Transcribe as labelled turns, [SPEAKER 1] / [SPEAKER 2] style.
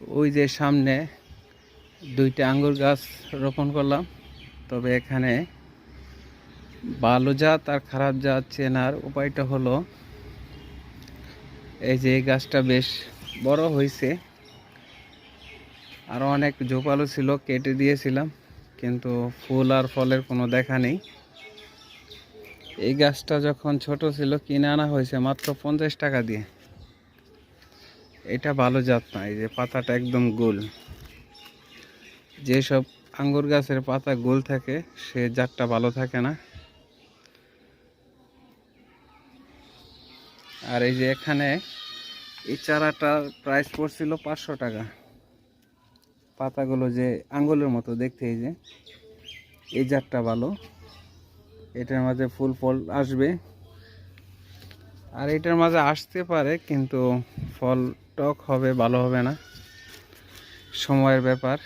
[SPEAKER 1] ওই যে সামনে দুইটা আঙ্গুর গাছ রোপণ করলাম। তবে এখানে ভালো জাত আর খারাপ জাত চেনার উপায়টা হলো, এই যে গাছটা বেশ বড় হয়েছে। আরও অনেক ঝোপালো ছিল, কেটে দিয়েছিলাম, কিন্তু ফুল আর ফলের কোনো দেখা নেই। এই গাছটা যখন ছোট ছিল, কিনে আনা হয়েছে মাত্র পঞ্চাশ টাকা দিয়ে। এটা ভালো জাত না, এই যে পাতাটা একদম গোল। যেসব আঙ্গুর গাছের পাতা গোল থাকে, সে জাতটা ভালো থাকে না। আর এই যে এখানে এই চারাটার প্রাইস পড়ছিল পাঁচশো টাকা। পাতাগুলো যে আঙ্গুলের মতো দেখতে, এই যে, এই জাতটা ভালো। এটার মাঝে ফুল ফল আসবে। আর এটার মাঝে আসতে পারে কিন্তু ফল টক হবে ভালো হবে না। সময়ের ব্যাপার।